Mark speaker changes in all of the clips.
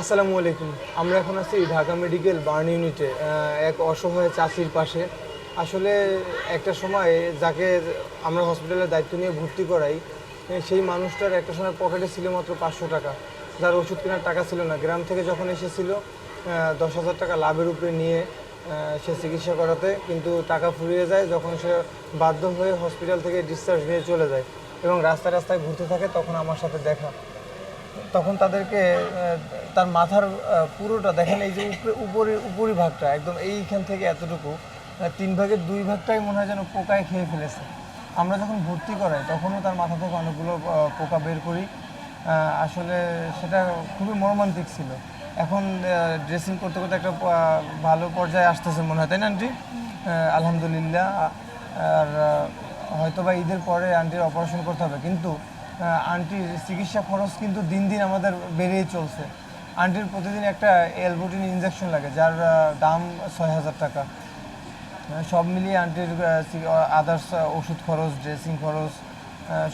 Speaker 1: আসসালামু আলাইকুম। আমরা এখন আছি ঢাকা মেডিকেল বার্ন ইউনিটে এক অসহায় চাষির পাশে। আসলে একটা সময় যাকে আমরা হসপিটালের দায়িত্ব নিয়ে ভর্তি করাই সেই মানুষটার একটা সময় পকেটে ছিল মাত্র পাঁচশো টাকা। যার ওষুধ কেনার টাকা ছিল না। গ্রাম থেকে যখন এসেছিল দশ হাজার টাকা লাভের উপরে নিয়ে সে চিকিৎসা করাতে, কিন্তু টাকা ফুরিয়ে যায় যখন সে বাধ্য হয়ে হসপিটাল থেকে ডিসচার্জ নিয়ে চলে যায় এবং রাস্তায় রাস্তায় ঘুরতে থাকে, তখন আমার সাথে দেখা। তখন তাদেরকে তার মাথার পুরোটা দেখেন এই যে উপরে উপরে ভাগটা, একদম এইখান থেকে এতটুকু তিন ভাগের দুই ভাগটাই মনে হয় যেন পোকায় খেয়ে ফেলেছে। আমরা যখন ভর্তি করাই, তখনও তার মাথা থেকে অনেকগুলো পোকা বের করি। আসলে সেটা খুবই মর্মান্তিক ছিল। এখন ড্রেসিং করতে করতে একটা ভালো পর্যায়ে আসতেছে মনে হয়, তাই না, আন্টি? আলহামদুলিল্লাহ। আর হয়তো বা ঈদের পরে আন্টির অপারেশন করতে হবে। কিন্তু আন্টির চিকিৎসা খরচ কিন্তু দিন দিন আমাদের বেড়েই চলছে। আন্টির প্রতিদিন একটা এলবোটিন ইনজেকশন লাগে, যার দাম ছয় হাজার টাকা। সব মিলিয়ে আন্টির আদার্স ওষুধ খরচ ড্রেসিং খরচ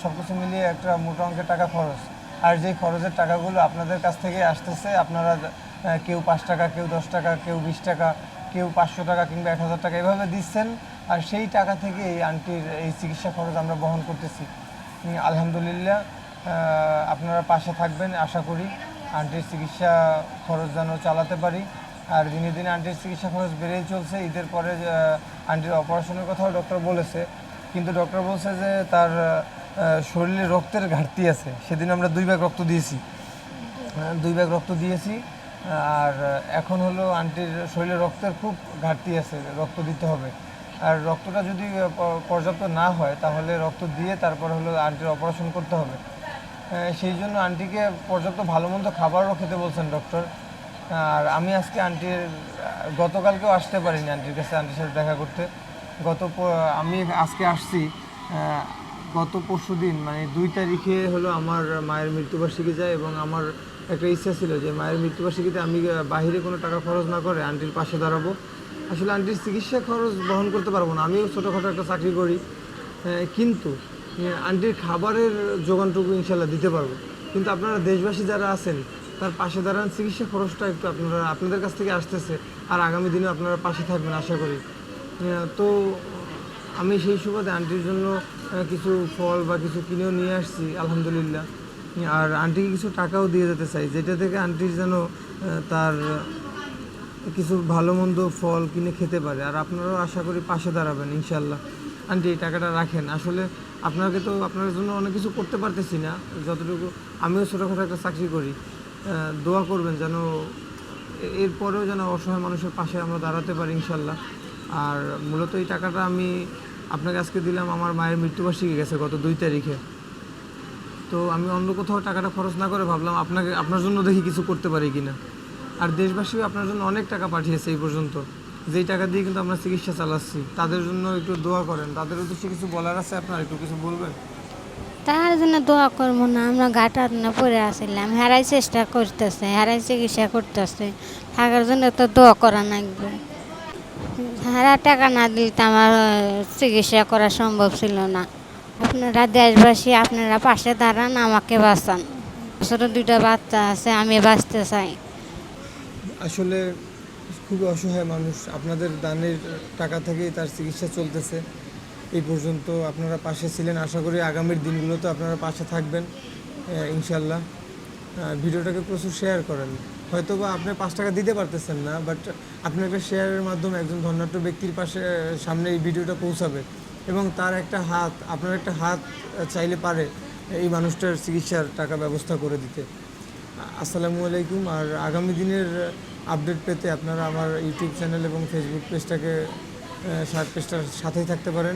Speaker 1: সব কিছু মিলিয়ে একটা মোটা অঙ্কের টাকা খরচ। আর যে খরচের টাকাগুলো আপনাদের কাছ থেকে আসতেছে, আপনারা কেউ পাঁচ টাকা, কেউ দশ টাকা, কেউ বিশ টাকা, কেউ পাঁচশো টাকা কিংবা এক হাজার টাকা এভাবে দিচ্ছেন। আর সেই টাকা থেকে এই আন্টির এই চিকিৎসা খরচ আমরা বহন করতেছি। আলহামদুলিল্লাহ আপনারা পাশে থাকবেন আশা করি। আন্টির চিকিৎসা খরচ যেন চালাতে পারি। আর দিনে দিনে আন্টির চিকিৎসা খরচ বেড়েই চলছে। ঈদের পরে আন্টির অপারেশনের কথাও ডক্টর বলেছে। কিন্তু ডক্টর বলছে যে তার শরীরে রক্তের ঘাটতি আছে। সেদিন আমরা দুই ব্যাগ রক্ত দিয়েছি। দুই ব্যাগ রক্ত দিয়েছি। আর এখন হলো আন্টির শরীরে রক্তের খুব ঘাটতি আছে। রক্ত দিতে হবে। আর রক্তটা যদি পর্যাপ্ত না হয়, তাহলে রক্ত দিয়ে তারপর হলো আন্টির অপারেশন করতে হবে। সেই জন্য আন্টিকে পর্যাপ্ত ভালো মন্দ খাবারও খেতে বলছেন ডক্টর আর আমি আজকে আন্টির গতকালকেও আসতে পারিনি আন্টির কাছে, আন্টির সাথে দেখা করতে। গত আমি আজকে আসছি গত পরশু দিন মানে দুই তারিখে হলো আমার মায়ের মৃত্যুবার্ষিকী যায় এবং আমার একটা ইচ্ছা ছিল যে মায়ের মৃত্যুবার্ষিকীতে আমি বাইরে কোনো টাকা খরচ না করে আন্টির পাশে দাঁড়াবো। আসলে আন্টির চিকিৎসা খরচ বহন করতে পারব না। আমিও ছোটোখাটো একটা চাকরি করি। কিন্তু আন্টির খাবারের যোগানটুকু ইনশাল্লাহ দিতে পারব। কিন্তু আপনারা দেশবাসী যারা আছেন, তার পাশে দাঁড়ান, চিকিৎসা খরচটা একটু আপনারা, আপনাদের কাছ থেকে আসতেছে। আর আগামী দিনে আপনারা পাশে থাকবেন, আশা করি। তো আমি সেই সুবাদে আন্টির জন্য কিছু ফল বা কিছু কিনেও নিয়ে আসছি, আলহামদুলিল্লাহ। আর আন্টিকে কিছু টাকাও দিয়ে যেতে চাই, যেটা থেকে আন্টির যেন তার কিছু ভালো মন্দ ফল কিনে খেতে পারে। আর আপনারাও আশা করি পাশে দাঁড়াবেন ইনশাল্লাহ আন্টি, এই টাকাটা রাখেন। আসলে আপনাকে তো আপনার জন্য অনেক কিছু করতে পারতেছি না। যতটুকু আমিও ছোটোখাটো একটা চাকরি করি। দোয়া করবেন যেন এরপরেও যেন অসহায় মানুষের পাশে আমরা দাঁড়াতে পারি ইনশাল্লাহ আর মূলত এই টাকাটা আমি আপনাকে আজকে দিলাম, আমার মায়ের মৃত্যুবার্ষিকী গেছে গত দুই তারিখে। তো আমি অন্য কোথাও টাকাটা খরচ না করে ভাবলাম, আপনাকে, আপনার জন্য দেখি কিছু করতে পারি কিনা। আর দেশবাসীও আপনার জন্য অনেক টাকা পাঠিয়েছে এই পর্যন্ত। যেই টাকা দিয়ে কিন্তু আমরা চিকিৎসা চালাচ্ছি, তাদের জন্য একটু দোয়া করেন। তাদের উদ্দেশ্যে কিছু বলার আছে আপনার? একটু কিছু বলবেন?
Speaker 2: তার জন্য দোয়া করব না, আমরা ঘাটার না পড়ে আসছিলাম হেরাই চেষ্টা করতেছে, হেরাই চিকিৎসা করতেছে। থাকার জন্য তো দোয়া করা লাগবে। হারা টাকা না দিলে তো আমার চিকিৎসা করা সম্ভব ছিল না। আপনারা দেশবাসী, আপনারা পাশে দাঁড়ান, আমাকে বাঁচান। ছোট দুইটা বাচ্চা আছে, আমি বাঁচতে চাই।
Speaker 1: আসলে খুবই অসহায় মানুষ। আপনাদের দানের টাকা থেকেই তার চিকিৎসা চলতেছে। এই পর্যন্ত আপনারা পাশে ছিলেন। আশা করি আগামীর দিনগুলোতে আপনারা পাশে থাকবেন ইনশাল্লাহ ভিডিওটাকে প্রচুর শেয়ার করেন। হয়তো বা আপনি পাঁচ টাকা দিতে পারতেছেন না, বাট আপনি একটা শেয়ারের মাধ্যমে একজন ধনাঢ্য ব্যক্তির পাশে সামনে এই ভিডিওটা পৌঁছাবে এবং তার একটা হাত, আপনার একটা হাত চাইলে পারে এই মানুষটার চিকিৎসার টাকা ব্যবস্থা করে দিতে। আসসালামু আলাইকুম। আর আগামী দিনের আপডেট পেতে আপনারা আমার ইউটিউব চ্যানেল এবং ফেসবুক পেজটাকে সার্চ পেজটার সাথেই থাকতে পারেন।